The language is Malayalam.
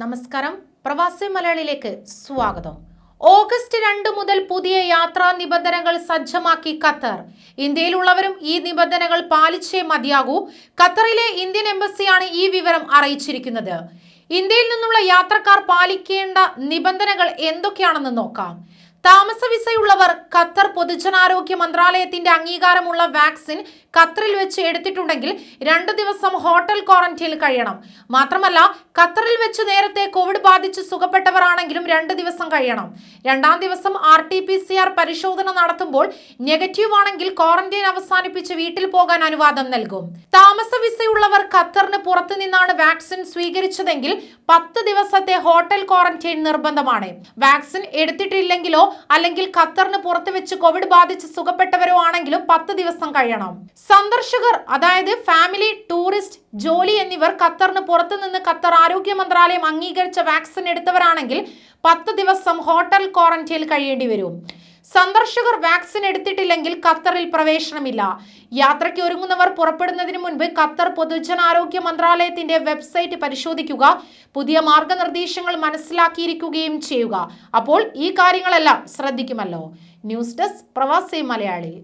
നമസ്കാരം. പ്രവാസി മലയാളിയിലേക്ക് സ്വാഗതം. ഓഗസ്റ്റ് രണ്ട് മുതൽ പുതിയ യാത്രാ നിബന്ധനകൾ സജ്ജമാക്കി ഖത്തർ. ഇന്ത്യയിലുള്ളവരും ഈ നിബന്ധനകൾ പാലിച്ചേ മതിയാകൂ. ഖത്തറിലെ ഇന്ത്യൻ എംബസിയാണ് ഈ വിവരം അറിയിച്ചിരിക്കുന്നത്. ഇന്ത്യയിൽ നിന്നുള്ള യാത്രക്കാർ പാലിക്കേണ്ട നിബന്ധനകൾ എന്തൊക്കെയാണെന്ന് നോക്കാം. താമസ വിസയുള്ളവർ ഖത്തർ പൊതുജനാരോഗ്യ മന്ത്രാലയത്തിന്റെ അംഗീകാരമുള്ള വാക്സിൻ ഖത്തറിൽ വെച്ച് എടുത്തിട്ടുണ്ടെങ്കിൽ രണ്ടു ദിവസം ഹോട്ടൽ ക്വാറന്റൈനിൽ കഴിയണം. മാത്രമല്ല ഖത്തറിൽ വെച്ച് നേരത്തെ കോവിഡ് ബാധിച്ച് സുഖപ്പെട്ടവരാണെങ്കിലും രണ്ട് ദിവസം കഴിയണം. രണ്ടാം ദിവസം R T P C R പരിശോധന നടത്തുമ്പോൾ നെഗറ്റീവ് ആണെങ്കിൽ ക്വാറന്റൈൻ അവസാനിപ്പിച്ച് വീട്ടിൽ പോകാൻ അനുവാദം നൽകും. താമസ വിസയുള്ളവർ ഖത്തറിന് പുറത്തുനിന്നാണ് വാക്സിൻ സ്വീകരിച്ചതെങ്കിൽ പത്ത് ദിവസത്തെ ഹോട്ടൽ ക്വാറന്റൈൻ നിർബന്ധമാണ്. വാക്സിൻ എടുത്തിട്ടില്ലെങ്കിലോ അല്ലെങ്കിൽ ഖത്തറിന് പുറത്ത് വെച്ച് കോവിഡ് ബാധിച്ച് സുഖപ്പെട്ടവരോ ആണെങ്കിലും പത്ത് ദിവസം കഴിയണം. സന്ദർശകർ അതായത് ഫാമിലി ടൂറിസ്റ്റ് ജോലി എന്നിവർ ഖത്തറിന് പുറത്തുനിന്ന് ഖത്തർ ആരോഗ്യ മന്ത്രാലയം അംഗീകരിച്ച വാക്സിൻ എടുത്തവരാണെങ്കിൽ പത്ത് ദിവസം ഹോട്ടൽ ക്വാറന്റൈനിൽ കഴിയേണ്ടി വരും. സന്ദർശകർ വാക്സിൻ എടുത്തിട്ടില്ലെങ്കിൽ ഖത്തറിൽ പ്രവേശനമില്ല. യാത്രയ്ക്ക് ഒരുങ്ങുന്നവർ പുറപ്പെടുന്നതിന് മുൻപ് ഖത്തർ പൊതുജനാരോഗ്യ മന്ത്രാലയത്തിന്റെ വെബ്സൈറ്റ് പരിശോധിക്കുക പുതിയ മാർഗനിർദ്ദേശങ്ങൾ മനസ്സിലാക്കിയിരിക്കുകയും ചെയ്യുക. അപ്പോൾ ഈ കാര്യങ്ങളെല്ലാം ശ്രദ്ധിക്കുമല്ലോ. ന്യൂസ് ഡെസ്ക് പ്രവാസി മലയാളി.